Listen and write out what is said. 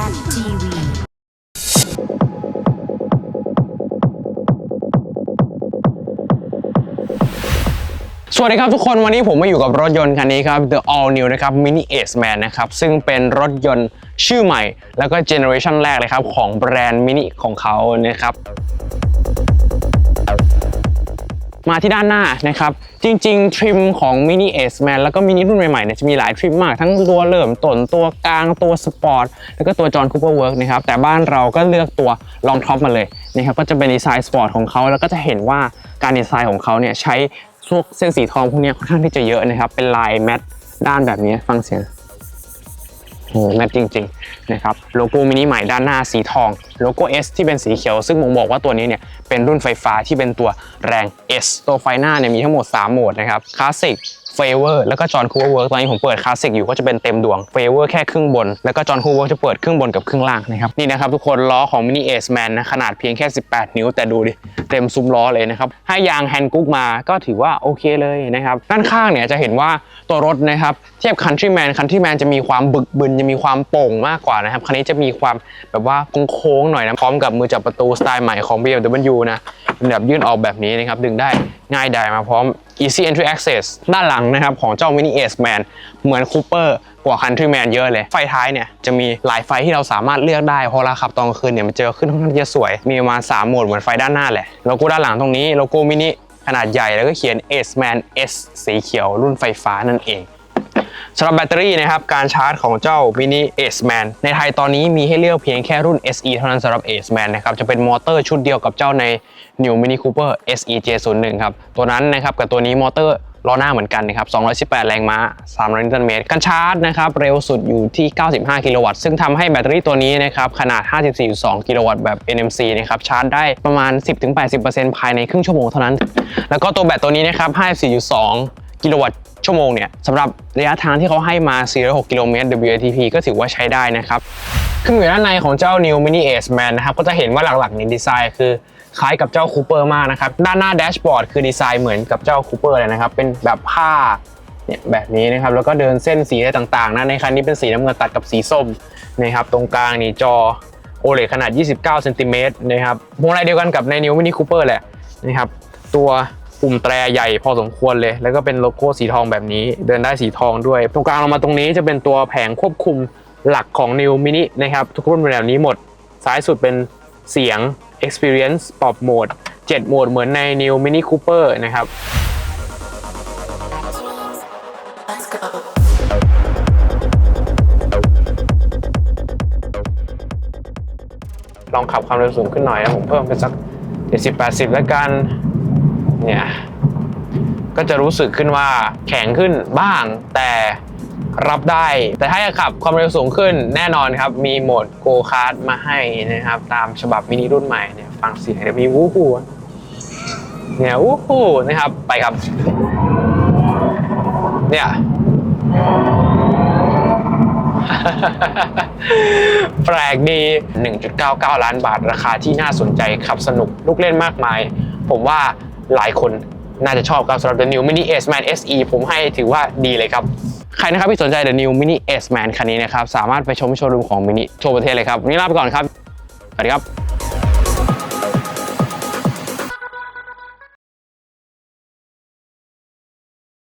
TV สวัสดีครับทุกคนวันนี้ผมมาอยู่กับรถยนต์คันนี้ครับ The All New นะครับ Mini Ace Man นะครับ ซึ่งเป็นรถยนต์ชื่อใหม่ แล้วก็เจเนอเรชันแรกเลยครับ ของแบรนด์ Mini ของเขานะครับ มาที่ด้านหน้านะครับ จริงๆ ทริมของ Mini Ace Man แล้วก็มินิรุ่นใหม่ๆเนี่ยจะมีหลายทริมมาก ทั้งตัวเริ่มต้นตัวกลางตัวสปอร์ตแล้วก็ตัวจอห์นคูเปอร์เวิร์กนะครับ แต่บ้านเราก็เลือกตัวลองท็อปมาเลยนะครับก็จะเป็นดีไซน์สปอร์ตของเขาแล้วก็จะเห็นว่าการดีไซน์ของเขาเนี่ยใช้พวกเส้นสีทองพวกนี้ค่อนข้างที่จะเยอะนะครับ เป็นลายแมทด้านแบบนี้ฟังเสียง โอ้โหแมทจริงๆนะครับโลโก้มินิใหม่ด้านหน้าสีทองโลโก้ S ที่เป็นสีเขียว ซึ่งผมบอกว่าตัวนี้เนี่ยเป็นรุ่นไฟฟ้าที่เป็นตัวแรง S ตัวไฟหน้าเนี่ยมีทั้งหมด 3 โหมดนะครับคลาสสิก เฟเวอร์แล้วก็จอห์นคูเวอร์เวิร์กตอนนี้ผมเปิดคลาสสิกอยู่ก็จะเป็นเต็มดวงเฟเวอร์แค่ครึ่งบน แล้วก็จอห์นคูเวอร์จะเปิดครึ่งบนกับครึ่งล่างนะครับนี่นะครับทุกคนล้อของมินิเอสแมนนะขนาดเพียงแค่ 18 นิ้ว แต่ดูดิเต็มซุ้มล้อเลยนะครับให้ยางแฮนด์กุ๊กมาก็ถือว่าโอเคเลยนะครับด้านข้างเนี่ยจะเห็นว่าตัวรถนะครับเทียบ Countryman Countryman จะมีความบึกบึนจะมีความโป่งมากกว่านะครับคันนี้จะมีความแบบว่าโค้งๆหน่อยนะพร้อมกับมือจับประตูสไตล์ใหม่ของ BMW นะเป็นแบบยื่นออกแบบนี้นะครับดึงได้ง่ายดายมาพร้อม Easy Entry Access ด้านหลังนะครับของเจ้า Mini S Man เหมือน Cooper กว่า Countryman เยอะเลย ไฟท้ายเนี่ยจะมีหลายไฟที่เราสามารถเลือกได้เพราะเราขับตอนกลางคืนเนี่ยมันเจอขึ้นค่อนข้างที่จะสวย มีประมาณ 3 โหมดเหมือนไฟด้านหน้าแหละ โลโก้ด้านหลังตรงนี้โลโก้มินิขนาดใหญ่แล้วก็เขียน S Man S สีเขียวรุ่นไฟฟ้านั่นเอง สำหรับแบตเตอรี่นะครับการชาร์จของเจ้า Mini Ace Man ในไทยตอนนี้มีให้เลือกเพียงแค่รุ่น SE เท่านั้นสำหรับ Ace Man นะครับจะเป็นมอเตอร์ชุดเดียวกับเจ้าใน New Mini Cooper SE J01 ครับตัวนั้นนะครับกับตัวนี้มอเตอร์ล้อหน้าเหมือนกันนะครับ 218 แรงม้า 300 นิวตันเมตร การชาร์จนะครับเร็วสุดอยู่ที่ 95 กิโลวัตต์ ซึ่งทำให้แบตเตอรี่ตัวนี้นะครับขนาด 54.2 กิโลวัตต์แบบ NMC นะครับชาร์จได้ประมาณ 10-80%ภายในครึ่งชั่วโมงเท่านั้น แล้วก็ตัวแบตตัวนี้นะครับ 54.2 กิโลวัตต์ชั่วโมงเนี่ยสำหรับระยะทางที่เขาให้มา 406 กิโลเมตร WLTP ก็ถือว่าใช้ได้นะครับขึ้นอยู่ด้านในของเจ้า New Mini Ace Man นะครับ ก็จะเห็นว่าหลักๆในดีไซน์คือคล้ายกับเจ้า Cooper มากนะครับ ด้านหน้าแดชบอร์ดคือดีไซน์เหมือนกับเจ้า Cooper เลยนะครับ เป็นแบบผ้าเนี่ยแบบนี้นะครับ แล้วก็เดินเส้นสีอะไรต่างๆนะในคันนี้เป็นสีน้ำเงินตัดกับสีส้มนะครับ ตรงกลางนี่จอ OLED ขนาด 29 เซนติเมตรนะครับพวงมาลัยเดียวกันกับใน New Mini Cooper แหละนะครับ ตัว ปุ่มแตรใหญ่พอสมควรเลย แล้วก็เป็นโลโก้สีทองแบบนี้ เดินได้สีทองด้วย ตรงกลางลงมาตรงนี้จะเป็นตัวแผงควบคุมหลักของ New Mini นะครับ ทุกรุ่นเป็นแบบนี้หมด ซ้ายสุดเป็นเสียง Experience ปรับโหมด7โหมดเหมือนใน New Mini Cooper นะครับลองขับความเร็วสูงขึ้นหน่อยนะผมเพิ่มเป็นสัก 70 80 แล้วกัน เนี่ยก็จะรู้สึกขึ้นว่าแข็งขึ้นบ้าง แต่รับได้ แต่ถ้าอยากขับความเร็วสูงขึ้นแน่นอนครับ มีโหมดโกคาร์ดมาให้นะครับ ตามฉบับมินิรุ่นใหม่เนี่ยฟังเสียงเดี๋ยวมีวู้ฮู้เนี่ยวู้ฮู้นะครับไปครับ เนี่ยแปลกดี 1.99 ล้านบาทราคาที่น่าสนใจขับสนุกลูกเล่นมากมาย ผมว่า หลายคนน่าจะชอบครับสำหรับ The New Mini S Man SE ผมให้ถือว่าดีเลยครับ ใครนะครับที่สนใจ The New Mini S Man คันนี้นะครับ สามารถไปชมโชว์รูมของ Mini ทั่วประเทศเลยครับ วันนี้ลาไปก่อนครับ สวัสดีครับ